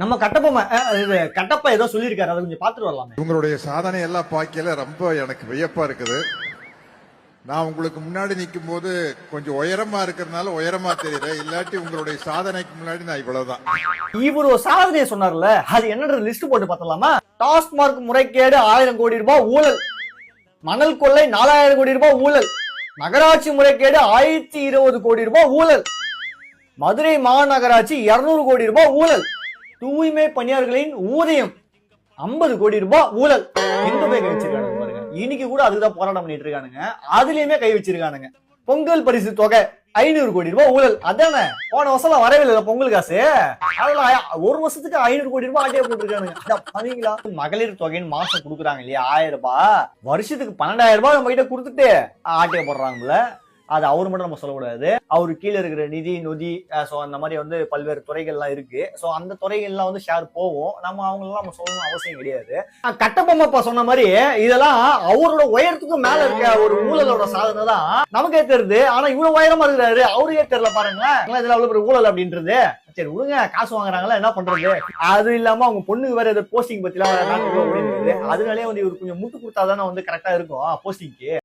நம்ம கட்டப்பொம்மை கட்டப்பா ஏதோ சொல்லியிருக்காரு. அதை கொஞ்சம் பார்த்துட்டு வரலாமே. இவங்களுடைய சாதனை எல்லாம் பார்க்கல ரொம்ப எனக்கு வியப்பா இருக்குது. நான் உங்களுக்கு முன்னாடி நிற்கும் போது கொஞ்சம் உயரமா இருக்கிறதுனால உயரமா தெரியல. இல்லாட்டி உங்களுடைய சாதனைக்கு முன்னாடி நான் இவ்வளவுதான். இவர் ஒரு சாதனையை சொன்னார்ல. அது என்னன்ற லிஸ்ட் போட்டு பார்த்தலாமா டாஸ்மார்க் முறைகேடு ஆயிரம் கோடி ரூபாய் ஊழல். மணல் கொள்ளை நாலாயிரம் கோடி ரூபாய் ஊழல். நகராட்சி முறைகேடு ஆயிரத்தி இருபது கோடி ரூபாய் ஊழல். மதுரை மாநகராட்சி இருநூறு கோடி ரூபாய் ஊழல். தூய்மை பணியாளர்களின் ஊதியம் ஐம்பது கோடி ரூபாய் ஊழல். எங்க போய் கை வச்சிருக்கானுங்க பாருங்க. இன்னைக்கு கூட அதுதான் போராட்டம் பண்ணிட்டு இருக்கானுங்க. அதுலயுமே கை வச்சிருக்கானுங்க. பொங்கல் பரிசு தொகை ஐநூறு கோடி ரூபாய் ஊழல். அதானே? போன வருஷம் வரவே இல்லை பொங்கல் காசு? அதெல்லாம் ஒரு வருஷத்துக்கு ஐநூறு கோடி ரூபாய் ஆட்டே போட்டுருக்கானுங்க மகளிர் தொகைன்னு மாசம் கொடுக்குறாங்க இல்லையா? ஆயிரம் ரூபாய். வருஷத்துக்கு பன்னெண்டாயிரம் ரூபாய் நம்ம கிட்ட கொடுத்துட்டு ஆட்டையை போடுறாங்கல்ல. அது அவர் மட்டும் நம்ம சொல்லக்கூடாது. அவரு கீழே இருக்கிற நிதி நொதி ஸோ அந்த மாதிரி வந்து பல்வேறு துறைகள்லாம் இருக்கு. ஸோ அந்த துறைகள்லாம் வந்து ஷேர் போவோம் நம்ம அவங்களெல்லாம் நம்ம சொல்லணும் அவசியம் கிடையாது. கட்டபொம்மப்பா சொன்ன மாதிரி இதெல்லாம் அவரோட உயரத்துக்கும் மேல இருக்க ஒரு ஊழலோட சாதனை தான். நமக்கே தெரியுது. ஆனா இவ்வளவு உயரமா இருக்கிறாரு. அவருக்கே தெரியல பாருங்களேன். இதெல்லாம் அவ்வளவு பெரிய ஊழல் அப்படின்றது. சரி விடுங்க. காசு வாங்குறாங்களா? என்ன பண்றது? அது இல்லாம அவங்க பொண்ணுக்கு வேற ஏதோ போஸ்டிங் பத்தி எல்லாம் அதனாலே வந்து இவர் கொஞ்சம் முட்டு கொடுத்தாதானே வந்து கரெக்டா இருக்கும் போஸ்டிங்க்கு